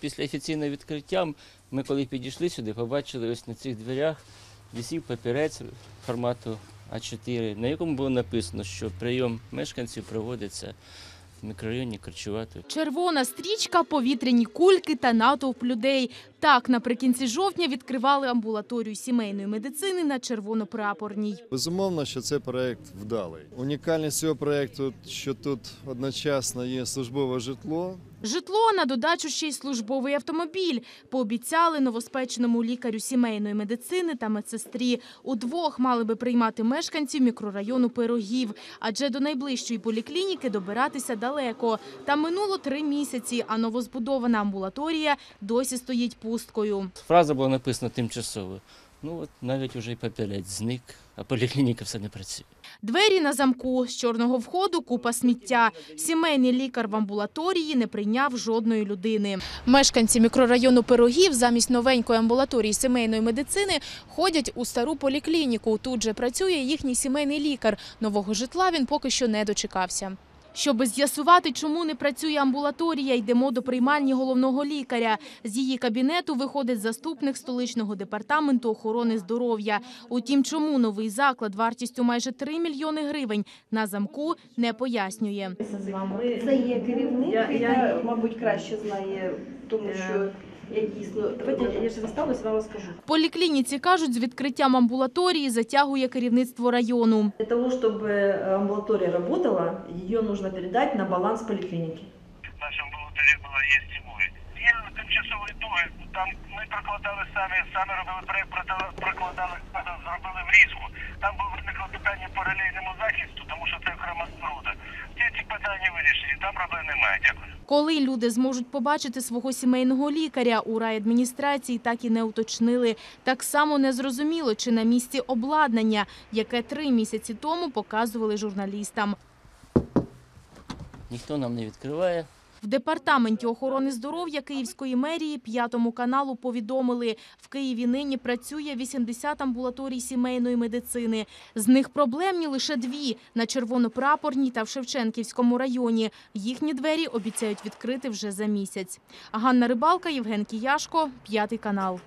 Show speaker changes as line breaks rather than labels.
Після офіційного відкриття ми, коли підійшли сюди, побачили ось на цих дверях висів папірець формату А4, на якому було написано, що прийом мешканців проводиться в мікрорайоні Корчувати.
Червона стрічка, повітряні кульки та натовп людей. Так, наприкінці жовтня відкривали амбулаторію сімейної медицини на червонопрапорній.
Безумовно, що цей проект вдалий. Унікальність цього проекту, що тут одночасно є службове житло.
Житло на додачу ще й службовий автомобіль. Пообіцяли новоспеченому лікарю сімейної медицини та медсестрі. Удвох мали би приймати мешканців мікрорайону Пирогів, адже до найближчої поліклініки добиратися далеко. Та минуло три місяці, а новозбудована амбулаторія досі стоїть пусткою.
Фраза була написана тимчасово. Ну от навіть уже і папірець зник, а поліклініка все не працює.
Двері на замку, з чорного входу купа сміття. Сімейний лікар в амбулаторії не прийняв жодної людини. Мешканці мікрорайону Пирогів замість новенької амбулаторії сімейної медицини ходять у стару поліклініку. Тут же працює їхній сімейний лікар. Нового житла він поки що не дочекався. Щоби з'ясувати, чому не працює амбулаторія, йдемо до приймальні головного лікаря. З її кабінету виходить заступник столичного департаменту охорони здоров'я. Утім, чому новий заклад вартістю майже 3 мільйони гривень на замку не пояснює.
з вами.
Це є керівник.
Я, я, мабуть, краще знає, тому що я дійсно. Давайте я, я ще заставлюсь, вам розкажу.
Поліклініці кажуть, з відкриттям амбулаторії затягує керівництво району.
Для того, чтобы амбулатория работала, ее нужно передать на баланс поликлиники.
наша амбулаторія була є зимою. Є тимчасовий договір, там ми прокладали самі, самі робили проєкт, прокладали, зробили врізку. Там було виникло питання по релейному захисту, тому що це окрема споруда. Питання вирішені, там проблем немає. Дякую.
Коли люди зможуть побачити свого сімейного лікаря у райадміністрації, так і не уточнили. Так само не зрозуміло, чи на місці обладнання, яке три місяці тому показували журналістам.
Ніхто нам не відкриває.
В департаменті охорони здоров'я Київської мерії п'ятому каналу повідомили, в Києві нині працює 80 амбулаторій сімейної медицини. З них проблемні лише дві – на Червонопрапорній та в Шевченківському районі. Їхні двері обіцяють відкрити вже за місяць. Ганна Рибалка, Євген Кіяшко, п'ятий канал.